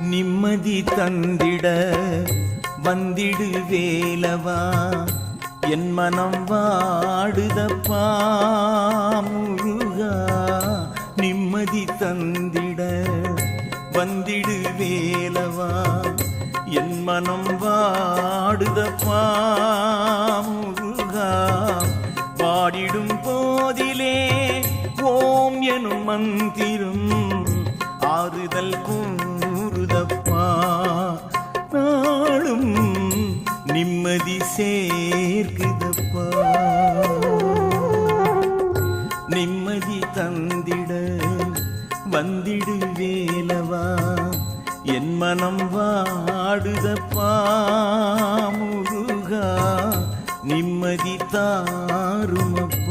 நிம்மதி தந்திட வந்திடு வேலவா. என் மனம் வாடுதப்பா முருகா. நிம்மதி தந்திட வந்திடு வேலவா. என் மனம் வாடுதப்பா முருகா. பாடிடும் போதிலே ஓம் எனும் மந்திரம். ஆறுதல் கூ நிம்மதி சேர்க்குதப்பா. நிம்மதி தந்திட வந்திடு வேலவா. என் மனம் வாடுதப்பா முருகா. நிம்மதி தாருமப்பா.